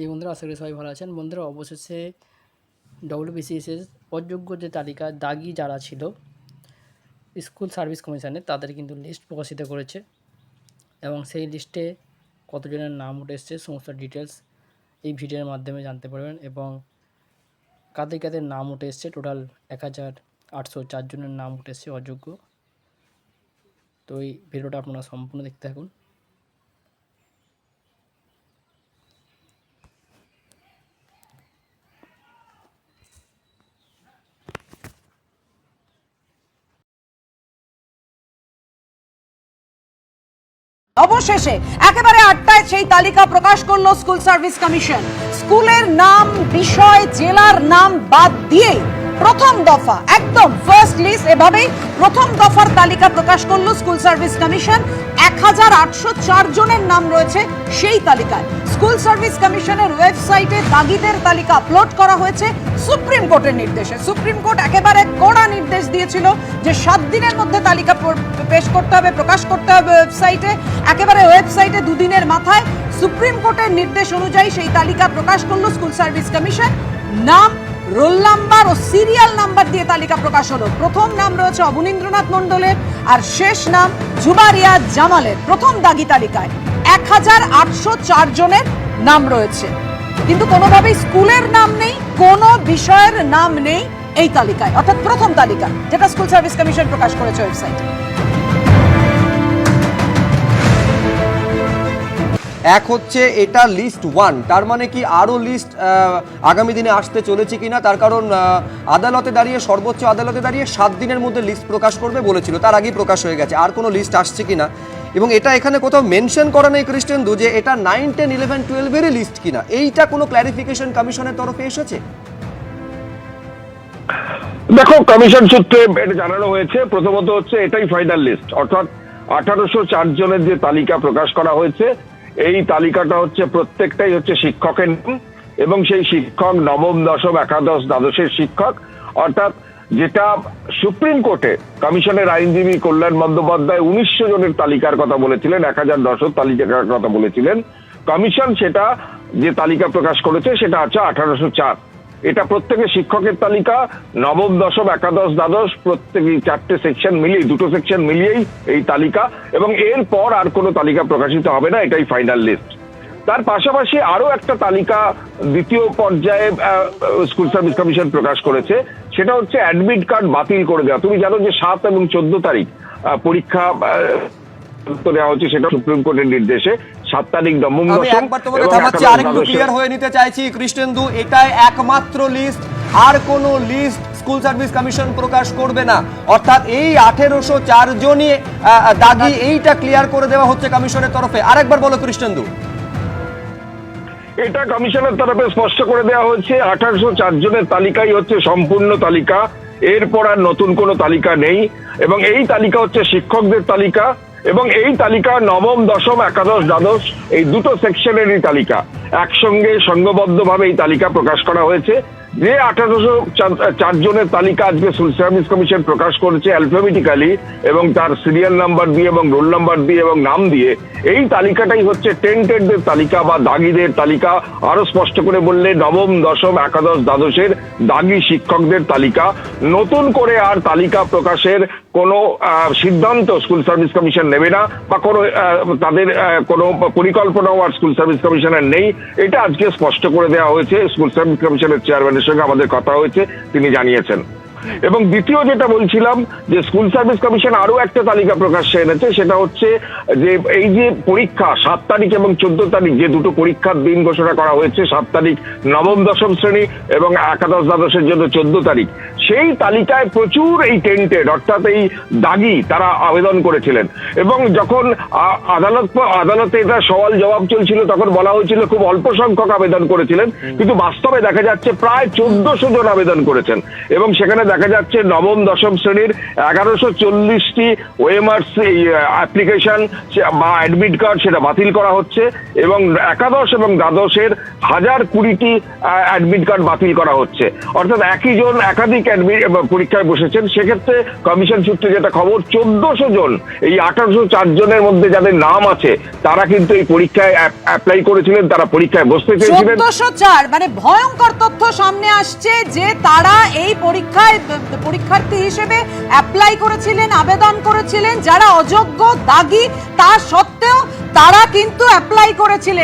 এই বন্ধুরা, আশা করি সবাই ভালো আছেন। বন্ধুরা, অবশেষে ডব্লিউবিসিএসের অযোগ্য যে তালিকা, দাগি যারা ছিল, স্কুল সার্ভিস কমিশনে, তাদের কিন্তু লিস্ট প্রকাশিত করেছে এবং সেই লিস্টে কতজনের নাম উঠে এসছে, সমস্ত ডিটেলস এই ভিডিওর মাধ্যমে জানতে পারবেন এবং কাদের কাদের নাম উঠে এসছে টোটাল এক হাজার আটশো চারজনের নাম উঠে এসছে অযোগ্য। তো এই ভিডিওটা আপনারা সম্পূর্ণ দেখতে থাকুন। অবশেষে একেবারে আটটায় সেই তালিকা প্রকাশ করল স্কুল সার্ভিস কমিশন। স্কুলের নাম, বিষয়, জেলার নাম বাদ দিয়ে প্রথম দফা, একদম ফার্স্ট লিস্ট এভাবেই প্রথম দফার তালিকা প্রকাশ করল স্কুল সার্ভিস কমিশন। এক হাজার আটশো চার জনের নাম রয়েছে সেই তালিকায়। স্কুল সার্ভিস কমিশনের ওয়েবসাইটে দাগিদের তালিকা আপলোড করা হয়েছে সুপ্রিম কোর্টের নির্দেশে। সুপ্রিম কোর্ট একেবারে কড়া নির্দেশ দিয়েছিল যে সাত দিনের মধ্যে তালিকা পেশ করতে হবে, প্রকাশ করতে হবে ওয়েবসাইটে। একেবারে ওয়েবসাইটে দুদিনের মাথায় সুপ্রিম কোর্টের নির্দেশ অনুযায়ী সেই তালিকা প্রকাশ করল স্কুল সার্ভিস কমিশন। নাম রোল নাম্বার ও সিরিয়াল নাম্বার দিয়ে তালিকা প্রকাশ হলো। প্রথম নাম রয়েছে অবনীন্দ্রনাথ মণ্ডলের আর শেষ নাম জুবারিয়া জামালের। প্রথম দাগি তালিকায় এক হাজার আটশো চার জনের নাম রয়েছে। কিন্তু কোনোভাবেই স্কুলের নাম নেই, কোনো বিষয়ের নাম নেই এই তালিকায়। অর্থাৎ প্রথম তালিকা যেটা স্কুল সার্ভিস কমিশন প্রকাশ করেছে ওয়েবসাইটে। এক হচ্ছে এটা লিস্ট ওয়ান তার মানে কি আরও লিস্ট আগামী দিনে আসতে চলেছে কিনা, তার কারণ আদালতে দাঁড়িয়ে, সর্বোচ্চ আদালতে দাঁড়িয়ে সাত দিনের মধ্যে লিস্ট প্রকাশ করবে বলেছিল, তার আগেই প্রকাশ হয়ে গেছে, আর কোনো লিস্ট আসছে কিনা। এবং এটা এখানে কোথাও মেনশন করা নেই খ্রিস্টেন্দু যে এটা নাইন টেন ইলেভেন টুয়েলভেরই লিস্ট কিনা। এইটা কোনো ক্ল্যারিফিকেশন কমিশনের তরফে এসেছে? দেখো, কমিশন সূত্রে এটা জানানো হয়েছে, প্রথমত হচ্ছে এটাই ফাইনাল লিস্ট অর্থাৎ আঠারোশো চার জনের যে তালিকা প্রকাশ করা হয়েছে এই তালিকাটা হচ্ছে প্রত্যেকটাই হচ্ছে শিক্ষকের নাম এবং সেই শিক্ষক নবম, দশম, একাদশ, দ্বাদশের শিক্ষক। অর্থাৎ যেটা সুপ্রিম কোর্টে কমিশনের আইনজীবী কল্যাণ বন্দ্যোপাধ্যায় উনিশশো জনের তালিকার কথা বলেছিলেন, এক হাজার দশের তালিকার কথা বলেছিলেন। কমিশন সেটা যে তালিকা প্রকাশ করেছে সেটা আছে আঠারোশো চার। এটা প্রত্যেকে শিক্ষকের তালিকা, নবম, দশম, একাদশ, দ্বাদশ প্রত্যেকে চারটে সেকশন মিলিয়ে, দুটো সেকশন মিলিয়েই এই তালিকা, এবং এরপর আর কোনো তালিকা প্রকাশিত হবে না, এটাই ফাইনাল লিস্ট তার পাশাপাশি আরও একটা তালিকা দ্বিতীয় পর্যায়ে স্কুল সার্ভিস কমিশন প্রকাশ করেছে, সেটা হচ্ছে অ্যাডমিট কার্ড বাতিল করে দেওয়া। তুমি জানো যে সাত এবং চোদ্দ তারিখ পরীক্ষা দেওয়া হচ্ছে সেটা সুপ্রিম কোর্টের নির্দেশে। সাত তারিখ নবম আমি একবার তোমাকে থামাচ্ছি আরেকটু ক্লিয়ার হয়ে নিতে চাইছি কৃষ্ণেন্দু এটাই একমাত্র লিস্ট আর কোনো লিস্ট স্কুল সার্ভিস কমিশন প্রকাশ করবে না। অর্থাৎ এই আঠেরোশো চার জনই আহ, দাগি এইটা ক্লিয়ার করে দেওয়া হচ্ছে কমিশনের তরফে। আরেকবার বলো কৃষ্ণেন্দু। এটা কমিশনের তরফে স্পষ্ট করে দেওয়া হয়েছে আঠারোশো চার জনের তালিকাই হচ্ছে সম্পূর্ণ তালিকা। এরপর আর নতুন কোনো তালিকা নেই। এবং এই তালিকা হচ্ছে শিক্ষকদের তালিকা। এবং এই তালিকা নবম, দশম, একাদশ, দ্বাদশ, এই দুটো সেকশনেরই তালিকা। একসঙ্গে সংঘবদ্ধভাবে এই তালিকা প্রকাশ করা হয়েছে। যে আঠারোশো চারজনের তালিকা আজকে সার্ভিস কমিশন প্রকাশ করেছে অ্যালফাবেটিক্যালি এবং তার সিরিয়াল নাম্বার দিয়ে এবং রোল নাম্বার দিয়ে এবং নাম দিয়ে এই তালিকাটাই হচ্ছে টেন্টেডদের তালিকা বা দাগিদের তালিকা। আরও স্পষ্ট করে বললে নবম, দশম, একাদশ, দ্বাদশের দাগি শিক্ষকদের তালিকা। নতুন করে আর তালিকা প্রকাশের কোনো সিদ্ধান্ত স্কুল সার্ভিস কমিশন নেবে না বা কোনো তাদের কোনো পরিকল্পনাও আর স্কুল সার্ভিস কমিশনের নেই। এটা আজকে স্পষ্ট করে দেওয়া হয়েছে। স্কুল সার্ভিস কমিশনের চেয়ারম্যানের সঙ্গে আমাদের কথা হয়েছে। তিনি জানিয়েছেন। এবং দ্বিতীয় যেটা বলছিলাম, যে স্কুল সার্ভিস কমিশন আরও একটা তালিকা প্রকাশ্যে এনেছে, সেটা হচ্ছে যে এই যে পরীক্ষা সাত তারিখ এবং চোদ্দ তারিখ, যে দুটো পরীক্ষার দিন ঘোষণা করা হয়েছে, সাত তারিখ নবম, দশম শ্রেণি এবং একাদশ, দ্বাদশের জন্য চোদ্দ তারিখ, সেই তালিকায় প্রচুর এই টেন্টেড অর্থাৎ এই দাগি তারা আবেদন করেছিলেন। এবং যখন আদালত, আদালতে এটা সওয়াল জবাব চলছিল, তখন বলা হয়েছিল খুব অল্প সংখ্যক আবেদন করেছিলেন, কিন্তু বাস্তবে দেখা যাচ্ছে প্রায় চোদ্দশো জন আবেদন করেছেন। এবং সেখানে দেখা যাচ্ছে নবম, দশম শ্রেণির এগারোশো চল্লিশটি ওএমআরস অ্যাপ্লিকেশন বা অ্যাডমিট কার্ড সেটা বাতিল করা হচ্ছে এবং একাদশ এবং দ্বাদশের হাজার কুড়িটি অ্যাডমিট কার্ড বাতিল করা হচ্ছে। অর্থাৎ একই জন একাধিক অ্যাডমিট পরীক্ষায় বসেছেন। সেক্ষেত্রে কমিশন সূত্রে যেটা খবর, চোদ্দশো জন, এই আঠারোশো চার জনের মধ্যে যাদের নাম আছে, তারা কিন্তু এই পরীক্ষায় অ্যাপ্লাই করেছিলেন, তারা পরীক্ষায় বসতে চেয়েছিলেন চোদ্দশো চার মানে ভয়ঙ্কর তথ্য সামনে আসছে যে তারা এই পরীক্ষায় পরীক্ষার্থী হিসেবে অ্যাপ্লাই করেছিলেন, আবেদন করেছিলেন, যারা অযোগ্য, দাগি, তা সত্ত্বেও তারা কিন্তু অ্যাপ্লাই করেছিলেন।